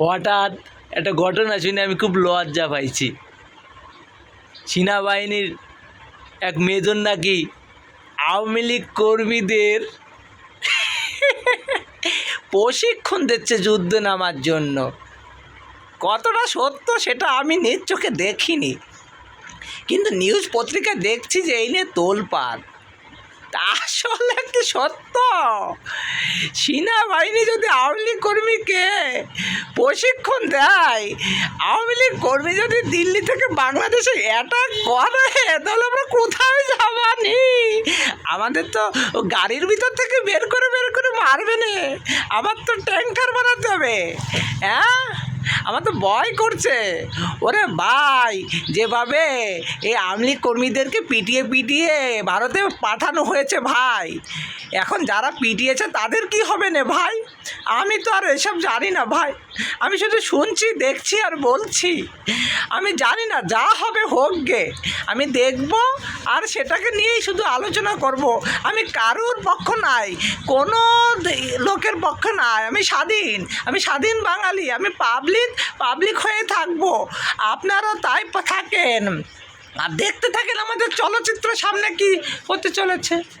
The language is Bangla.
হঠাৎ একটা ঘটনা শুনে আমি খুব লজ্জা পাইছি। সেনাবাহিনীর এক মেজন নাকি আওয়ামী লীগ কর্মীদের প্রশিক্ষণ দিচ্ছে যুদ্ধ নামার জন্য। কতটা সত্য সেটা আমি নিজ চোখে দেখিনি। কিন্তু নিউজ পত্রিকায় দেখছি যে এই নিয়ে তোলপাড়। তা আসলে কি সত্য? সেনাবাহিনী যদি আওয়ামী লীগ কর্মীকে প্রশিক্ষণ দেয়, আওয়ামী লীগ কর্মী যদি দিল্লি থেকে বাংলাদেশে অ্যাটাক করে, তাহলে আমরা কোথায় যাবানি আমাদের তো গাড়ির ভিতর থেকে বের করে বের করে মারবে না। আমার তো ট্যাঙ্কার বানাতে হবে হ্যাঁ? আমার তো ভয় করছে। ওরে ভাই, যেভাবে এই আমলি কর্মীদেরকে পিটিয়ে পিটিয়ে ভারতে পাঠানো হয়েছে ভাই, এখন যারা পিটিয়েছে তাদের কি হবে না ভাই? আমি তো আর এসব জানি না ভাই। আমি শুধু শুনছি, দেখছি আর বলছি। আমি জানি না, যা হবে হোক গে। আমি দেখব আর সেটাকে নিয়েই শুধু আলোচনা করব। আমি কারুর পক্ষ নাই, কোনো লোকের পক্ষ নাই। আমি স্বাধীন আমি স্বাধীন বাঙালি, আমি পাবলিক পাবলিক হয়ে থাকব। আপনারাও তাই থাকেন। আর দেখতে থাকেন আমাদের চলচ্চিত্র সামনে কি হতে চলেছে।